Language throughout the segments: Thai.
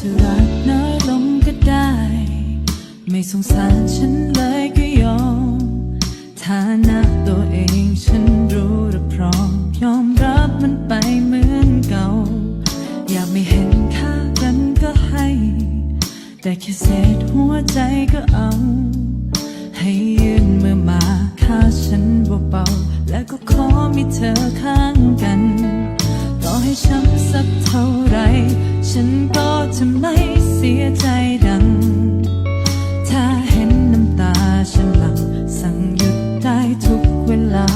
จะรักน้อยลงก็ได้ ไม่สงสารฉันเลยก็ยอมฐานะตัวเองฉันรู้และพร้อม ยอมรับมันไปเหมือนเก่า อยากไม่เห็นค่ากันก็ให้ แต่แค่เศษหัวใจก็เอา ให้ยืนมือมาค่าฉันเบาๆและก็ขอมีเธอข้างกัน ต่อให้ช้ำสักเท่าไร ฉันก็ทำไม่เสียใจดัง ถ้าเห็นน้ำตาฉันหลังสั่งหยุดได้ทุกเวลา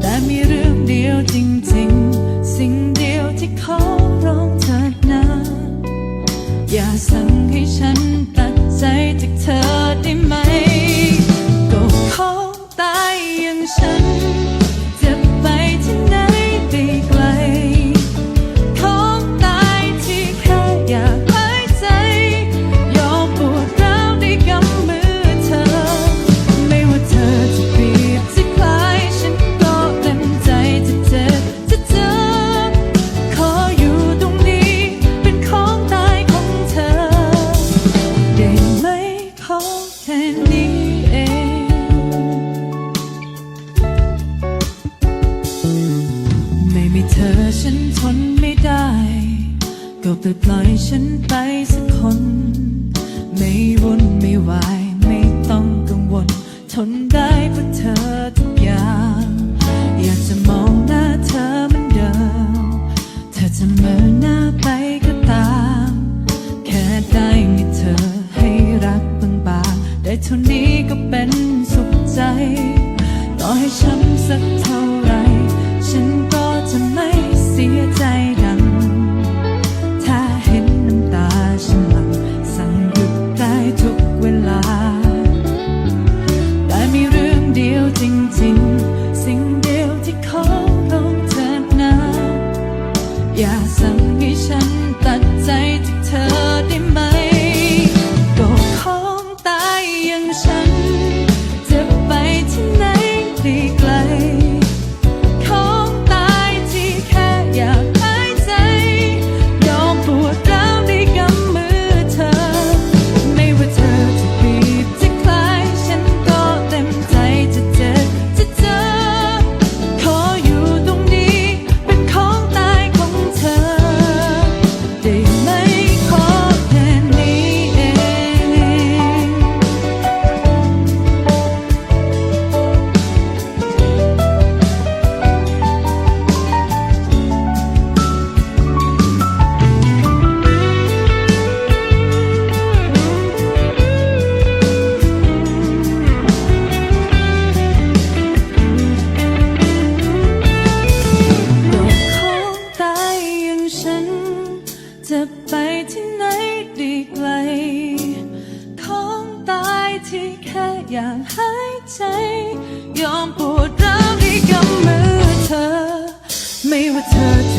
แต่มีเรื่องเดียวจริงๆ สิ่งเดียวที่ขอร้องเถิดนะ อย่าสั่งให้ฉัน ค่นี้เองไม่มีเธอฉันทนไม่ได้ ก็ปล่อยปล่อยฉันไปสักคน ไม่วุ่นไม่วายไม่ต้องกังวล ทนได้เพราะเธอทุกอย่าง อยากจะมองหน้าเธอเหมือนเดิม เธอจะเมินหน้าไปก็ตาม แค่ได้มีเธอให้รัก เท่านี้ก็เป็นสุขใจ ต่อให้ช้ำสักเท่าไร ฉันก็จะไม่เสียใจดัง ถ้าเห็นน้ำตาฉันหลั่งสั่งหยุดได้ทุกเวลา แต่มีเรื่องเดียวจริงๆ ไแค่อยากหายใจ ยอมปวดร้าวที่กำมือเธอ ไม่ว่าเธอ